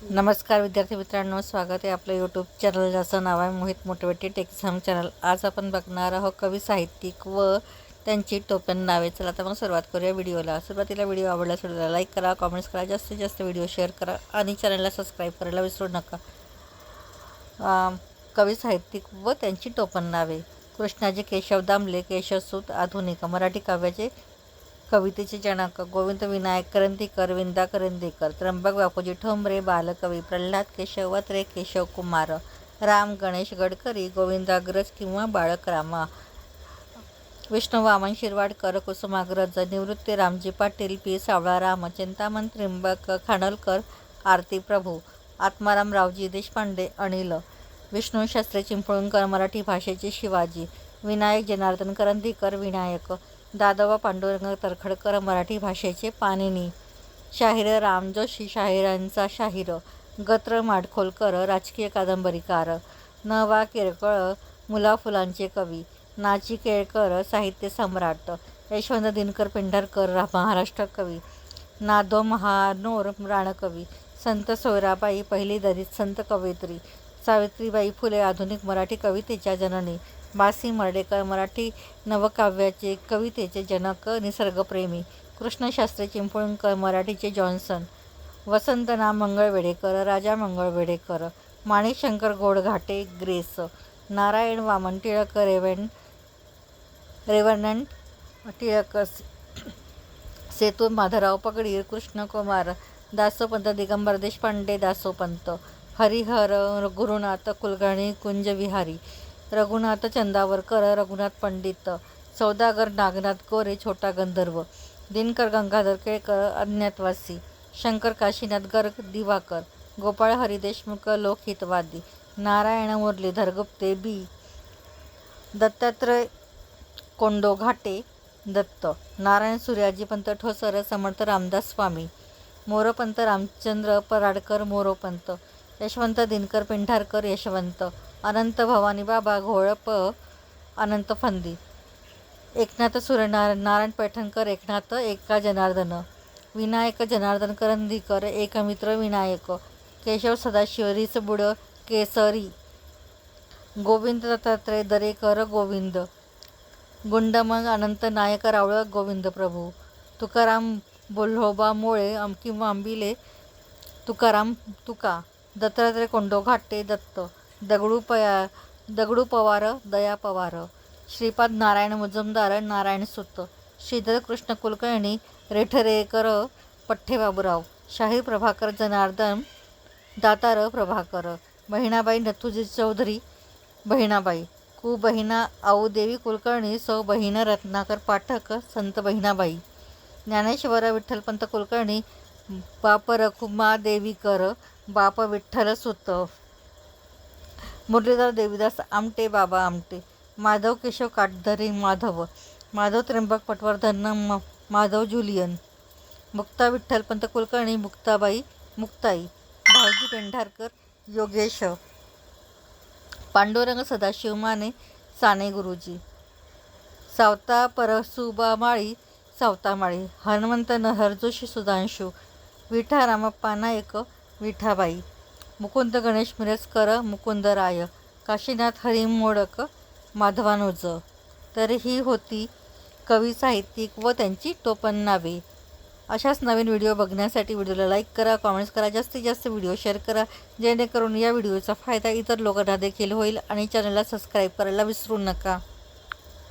नमस्कार विद्यार्थी मित्रांनो स्वागत आहे आपलं यूट्यूब चॅनल ज्याचं नाव आहे मोहित मोटिवेटेड एक्झाम चॅनल आज आपण बघणार आहोत कवी साहित्यिक व त्यांची टोपण नावे. चला आता मग सुरुवात करूया व्हिडिओला. सुरुवातीला व्हिडिओ आवडला व्हिडिओला लाईक करा कॉमेंट्स करा जास्तीत जास्त व्हिडिओ शेअर करा आणि चॅनलला सबस्क्राईब करायला विसरू नका. कवी साहित्यिक व त्यांची टोपण नावे. कृष्णाजी केशव दामले केशवसूत आधुनिक मराठी काव्याचे कवितेचे जनक गोविंद विनायक करंदीकर विंदा करंदीकर त्र्यंबक बापूजी ठोंबरे बालकवी प्रल्हाद केशव वत्रे केशव कुमार राम गणेश गडकरी गोविंदाग्रज किंवा बाळकरामा विष्णू वामन शिरवाडकर कुसुमाग्रज निवृत्ती रामजी पाटील पी. सावळा राम चिंतामण त्र्यंबक खानोलकर आरती प्रभू आत्माराम रावजी देशपांडे अनिल विष्णू शास्त्री चिंपळूणकर मराठी भाषेचे शिवाजी विनायक जनार्दन करंदीकर विनायक दादोबा पांडुरंग तरखडकर मराठी भाषेचे पाणिनी शाहीर राम जोशी शाहिरांचा शाहीर गत्र माडखोलकर राजकीय कादंबरीकार न वा मुला मुलाफुलांचे कवी नाची केळकर साहित्य सम्राट यशवंत दिनकर पेंढारकर महाराष्ट्र कवी नादो महानोर राणकवी संत सोयराबाई पहिली दलित संत कवयित्री सावित्रीबाई फुले आधुनिक मराठी कवितेच्या जननी बासी मर्डेकर मराठी नवकाव्याचे कवितेचे जनक निसर्गप्रेमी कृष्णशास्त्री चिंपळूणकर मराठीचे जॉन्सन वसंतना मंगळवेडेकर राजा मंगळवेडेकर माणिकशंकर गोडघाटे ग्रेस नारायण वामन टिळक रेवन रेवनंट टिळक सेतू माधवराव पगडीर कृष्णकुमार दासोपंत दिगंबर देशपांडे दासोपंत हरिहर गुरुनाथ कुलकर्णी कुंजविहारी रघुनाथ चंदावरकर रघुनाथ पंडित सौदागर नागनाथ गोरे छोटा गंधर्व दिनकर गंगाधर केळकर अज्ञातवासी शंकर काशीनाथ गर्ग दिवाकर गोपाळ हरी देशमुख लोकहितवादी नारायण मुरलीधर गुप्ते बी. दत्तात्रय कोंडो घाटे दत्त नारायण सूर्याजीपंत ठोसर समर्थ रामदास स्वामी मोरपंत रामचंद्र पराडकर मोरोपंत यशवंत दिनकर पेंढारकर यशवंत अनंत भवानी बाबा घोळप अनंत फंदी. एकनाथ सूर्यनारायण नारायण पैठणकर एकनाथ एका जनार्दन. विनायक जनार्दन करंदीकर एकमित्र विनायक. केशव सदाशिव रिसबुड केसरी. गोविंद दत्तात्रय दरेकर गोविंद. गुंडमंग अनंत नायक रावळ गोविंद प्रभू. तुकाराम बोल्होबा मोळे अमकी किंवा आंबिले तुकाराम तुका. दत्तात्रय कोंडो घाटे दत्त. दगडू पया दगडू पवार दया पवार. श्रीपाद नारायण मुजुमदार नारायण सुत. श्रीधर कृष्ण कुलकर्णी रेठरेकर पठ्ठे बाबूराव शाहीर प्रभाकर जनार्दन दातार प्रभाकर. बहिणाबाई नथुजी चौधरी बहिणाबाई. कु बहिणा आऊदेवी कुलकर्णी सौ बहिण रत्नाकर पाठक संत बहिणाबाई. ज्ञानेश्वर विठ्ठलपंत कुलकर्णी बाप रखुमा देवीकर बाप विठ्ठल सुत. मुरलीधर देवीदास आमटे बाबा आमटे. माधव केशव काटधरे माधव. माधव त्र्यंबक पटवर्धन म- माधव जुलियन. मुक्ता विठ्ठलपंत कुलकर्णी मुक्ताबाई मुक्ताई. भाऊजी पेंढारकर योगेश. पांडुरंग सदाशिव माने साने गुरुजी. सावता परसुबा माळी सावता माळी. हनुमंत नहर जोशी सुधांशू. विठा रामप्पा नायक विठाबाई. मुकुंद गणेश मिरजकर मुकुंद राय काशीनाथ हरी मोडक माधवानुज. तर ही होती कवी साहित्यिक व त्यांची टोपण नावे. अशाच नवीन व्हिडिओ बघण्यासाठी व्हिडिओला लाईक करा कॉमेंट्स करा जास्तीत जास्त व्हिडिओ शेअर करा. जेणेकरून या व्हिडिओचा फायदा इतर लोकांना देखील होईल आणि चॅनलला सबस्क्राईब करायला विसरू नका.